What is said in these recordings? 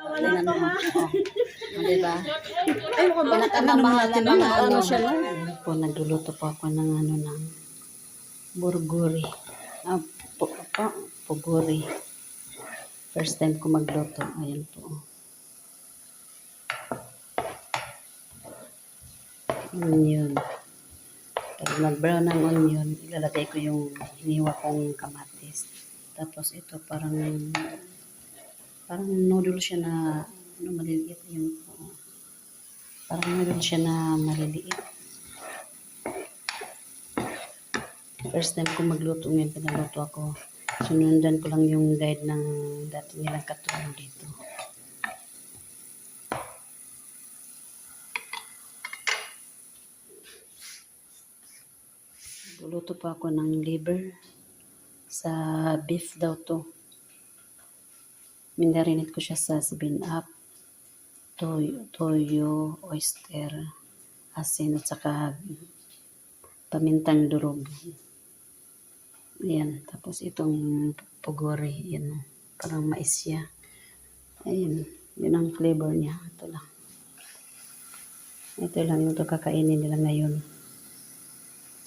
Wala na ha. O, diba? Ay, mukhang ba? Pinakamamahal na mga ano. Ano siya po, nagluluto po ako ng ano ng burguri. Ah, po, po, puguri. First time ko magluto. Ayan po. Onion. Pag nag-brown ng onion, ilalagay ko yung hiniwa kong kamatis. Tapos ito parang parang noodle siya na ano, maliliit yun po. Parang noodle siya na maliliit. First time ko magluto ngayon, pinaluto ako. Sinundan ko lang yung guide ng dati nilang katulong dito. Luluto pa ako ng liver sa beef daw to. Minarinate ko siya sa 7-up, toyo, oyster, asin at saka pamintang durog. Ayan. Tapos itong pugori. Yan. Parang mais siya. Ayan. Yun ang flavor niya. Ito lang. Ito lang yung kakainin nila ngayon.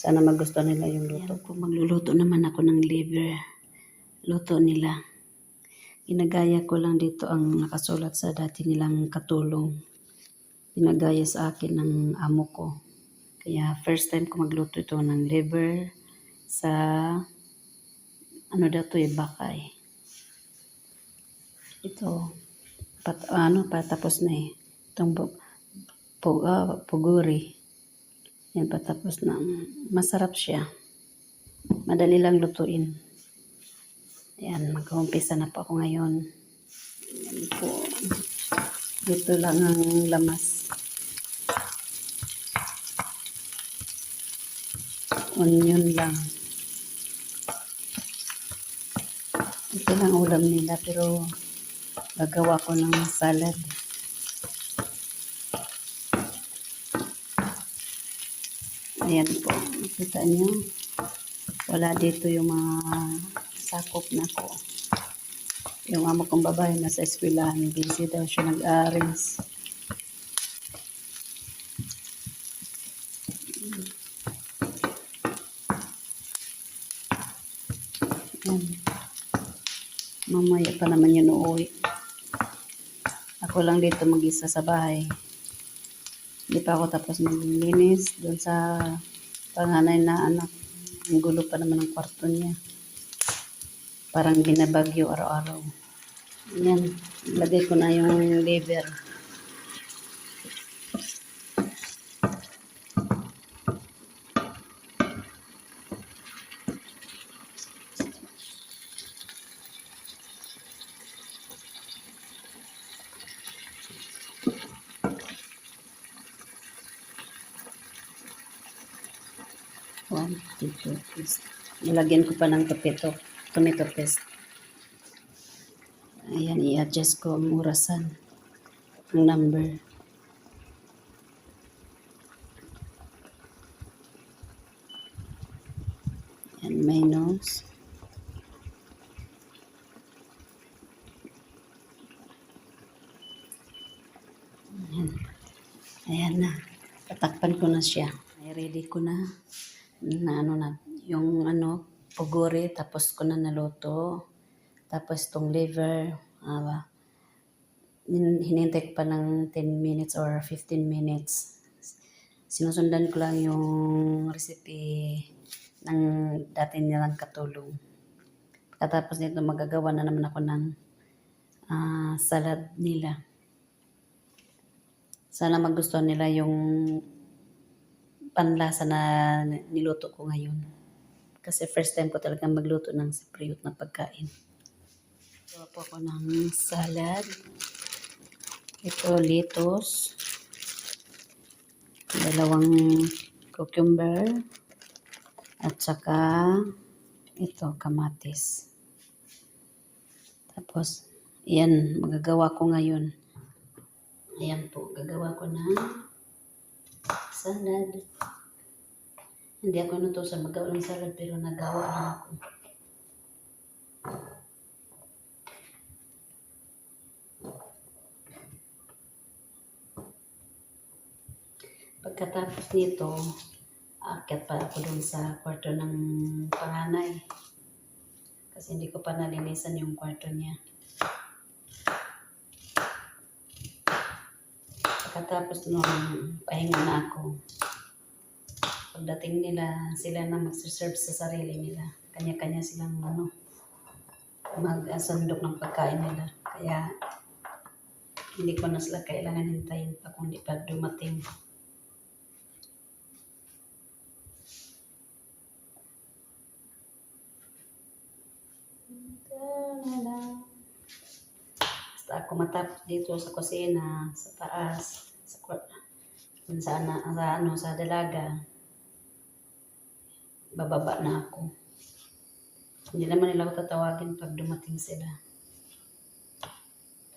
Sana magustuhan nila yung luto ko. Magluluto naman ako ng liver. Luto nila. Ginagaya ko lang dito ang nakasulat sa dati nilang katulong. Ginagaya sa akin ng amo ko. Kaya first time ko magluto ito ng liver sa ano daw to eh, bakay. Ito, pat, ano, patapos na eh. Itong pu, pu, ah, puguri. Yan, patapos na. Masarap siya. Madali lang lutuin. Ayan, mag-umpisa na po ako ngayon. Ayan po. Dito lang ang lamas. Onion lang. Ito lang ulam nila pero gagawa ko ng salad. Ayan po. Kita nyo. Wala dito yung mga sakop na ko. Yung amo kong babae nasa eskwelahan. Busy daw siya nag-arrange. Ayan. Mamaya pa naman yun uuwi. Ako lang dito mag-isa sa bahay. Hindi pa ako tapos maglinis doon sa panganay na anak. Ang gulo pa naman ang kwarto niya. Parang binabagyo araw-araw. Yan. Lagay ko na yung liver. One, two, paste. Nilagyan ko pa ng tomato, tomato paste. Ayan, i-adjust ko ang orasan. Ang number. Ayan, minus. Ayan. Ayan na. Tatakpan ko na siya. Ay, ready ko na na ano na, yung ano, puguri, tapos ko na naluto. Tapos itong liver, ah, hin- hinintay ko pa ng 10 minutes or 15 minutes. Sinusundan ko lang yung recipe ng dati nilang katulong. Pagkatapos nito, magagawa na naman ako ng ah, salad nila. Sana magustuhan nila yung panlasa na niluto ko ngayon. Kasi first time ko talaga magluto ng sipriyot na pagkain. Gawa po ako ng salad. Ito, lettuce. Dalawang cucumber. At saka ito, kamatis. Tapos, yan, magagawa ko ngayon. Ayan po, gagawa ko ng salad. Hindi ako inutosan magawa ng salad pero nagawa lang ako. Pagkatapos nito, aakyat pa ako doon sa kwarto ng panganay. Kasi hindi ko pa nalinisan yung kwarto niya. Pagkatapos noon, pahinga na ako pagdating nila, sila na magsiserve sa sarili nila. Kanya-kanya silang ano, mag-asandok ng pagkain nila. Kaya, hindi ko na sila kailangan hintayin pa kung di pa dumating. Basta ako matapos dito sa kusina, sa taas, sa kung saan na, sa, ano, sa dalaga, bababa na ako. Hindi naman nila ako tatawagin pag dumating sila.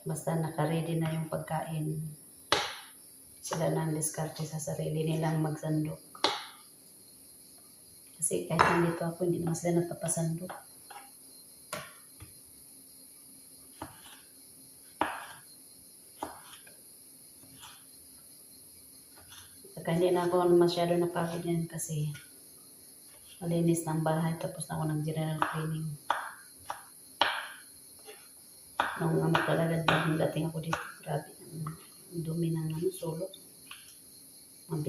Basta nakaready na yung pagkain. Sila na ang diskarte sa sarili nilang magsandok. Kasi kahit nandito ako, hindi naman sila nagpapasandok. Saka hindi na ako masyado napagod yan kasi malinis na ang bahay tapos na ako ng general cleaning. Nung ano talaga nung dating ako dito, grabe dumi ng ano, sulok. Ang.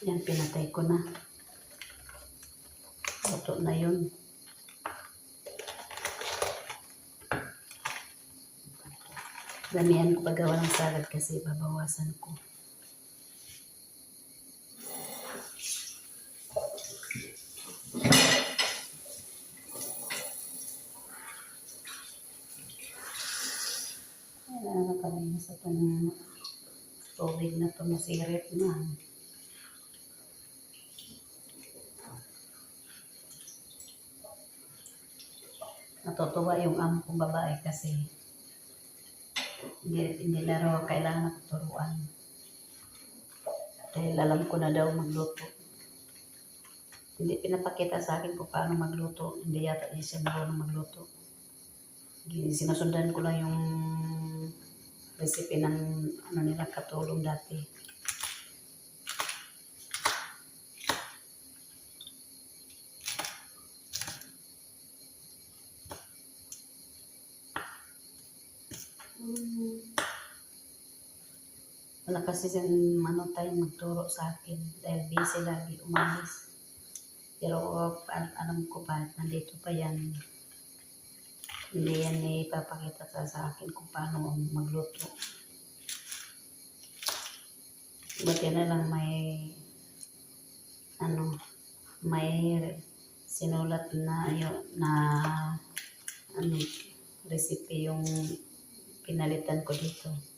Yan, pinatay ko na. Luto na yun. Damihan ko paggawa ng salad kasi babawasan ko. Kailangan na pala yun sa itong tubig na ito masirit na. Natutuwa yung amo kong babae kasi hindi, hindi na raw kailangan ng turuan. Dahil alam ko na daw magluto. Hindi pinapakita sa akin kung paano magluto. Hindi yata niya siya marunong magluto. Sinusundan ko lang yung recipe ng ano nila katulong dati. Wala kasi ano tayo magturo sa akin dahil busy lagi umalis. Pero al- alam ko pa, nandito pa yan. Hindi yan ipapakita sa, sa akin kung paano magluto. Buti na lang may ano, may sinulat na yun, na ano, recipe yung pinalitan ko dito.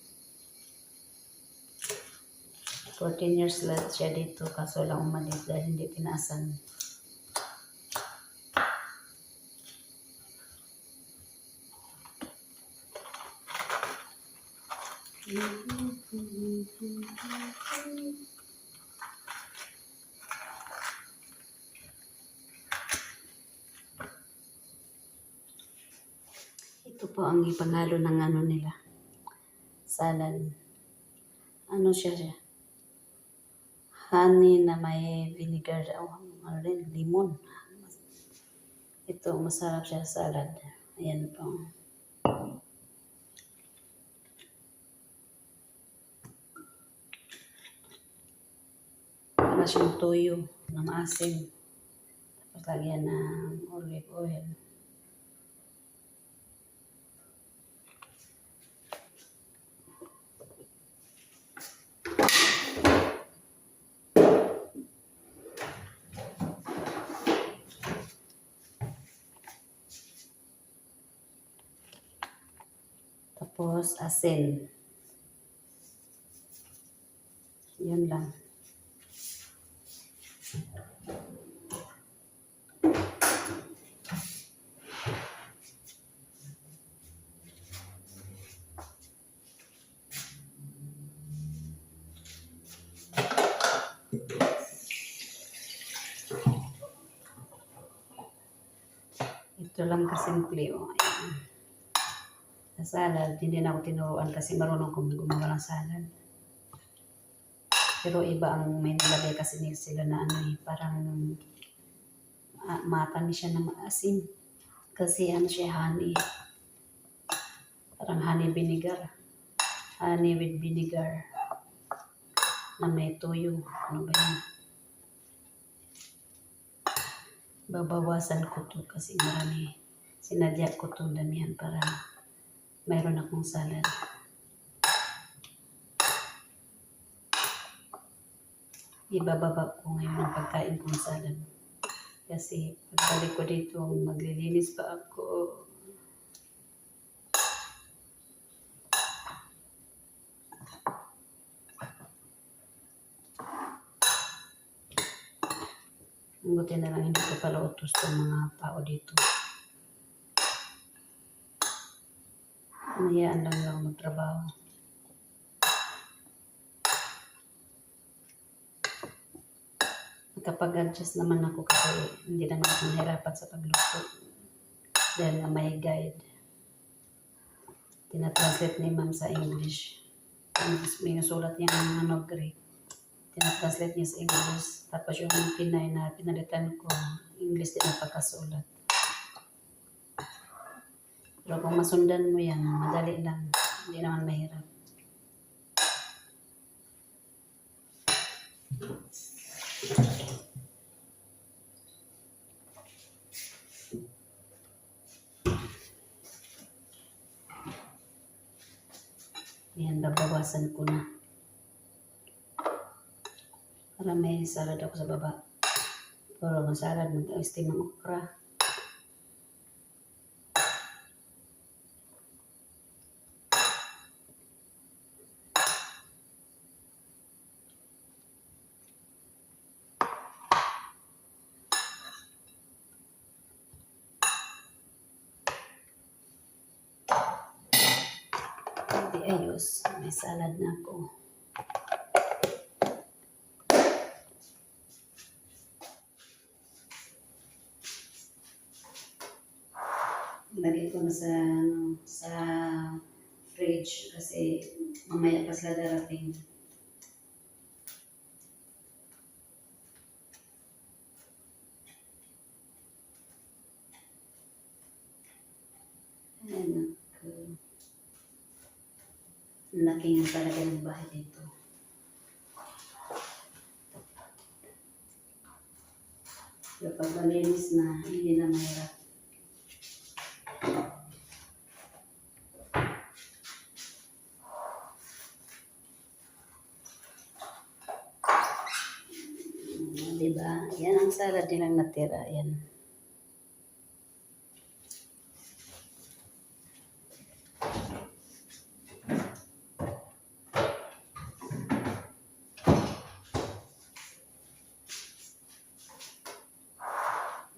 14 years lang siya dito kaso lang umalis dahil hindi pinasan. Ito po ang ipangalo ng ano nila. Salad. Ano siya siya? Honey na may vinegar o ano rin, limon. Ito, masarap siya salad. Ayan po. Para siyang toyo na maasim. Tapos lagyan ng olive oil. Tapos, asin. Yun lang. Ito lang kasimple. O, oh, ayan. Sa salad, hindi na ako tinuruan kasi marunong kong gumawa ng salad. Pero iba ang may nilagay kasi nila sila na ano eh, parang uh, matamis siya na maasim. Kasi ano siya, honey. Parang honey vinegar. Honey with vinegar. Na may tuyo. Ano ba yun? Babawasan ko to kasi marami. Sinadya ko to damihan para mayroon akong salad. Ibababa ko ngayon ang pagkain kong salad. Kasi pagbalik ko dito, maglilinis pa ako. Buti na lang hindi ko pala utos ng mga tao dito. Mayaan lang lang magtrabaho. Nakapag-adjust naman ako kasi hindi naman ako nahirapan sa pagluto. Dahil nga may guide. Tinatranslate ni ma'am sa English. Nasulat niya ng ano, Greek. Tinatranslate niya sa English. Tapos yung Pinay na pinalitan ko, English din ang pagkasulat. Pero kung masundan mo yan, madali lang. Hindi naman mahirap. Yan, babawasan ko na. Para may salad ako sa baba. Pero ang salad, mag-steam ng okra. Hindi ayos. May salad na ako. Lagay ko na sa, ano, sa fridge kasi mamaya pa sila darating. Ay, naku. Laki nga talaga ng bahay dito. Kapag malinis na, hindi na mahirap. Diba? Yan ang salad nilang natira. Yan.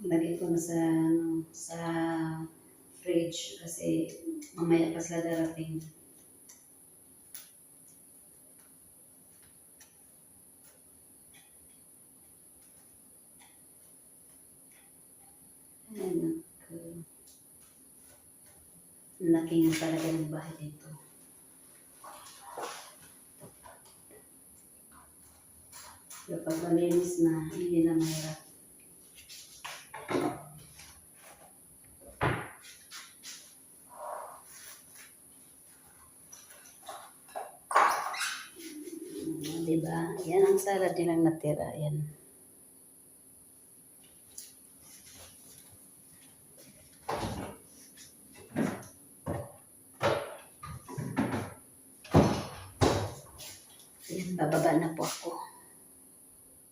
Lagay ko na sa, ano, sa fridge kasi mamaya pa sila darating. Ay, naku. Laki nga talaga ng bahay dito. Kapag malinis na, hindi na mahirap. Diba? Yan ang salad nilang natira. Yan.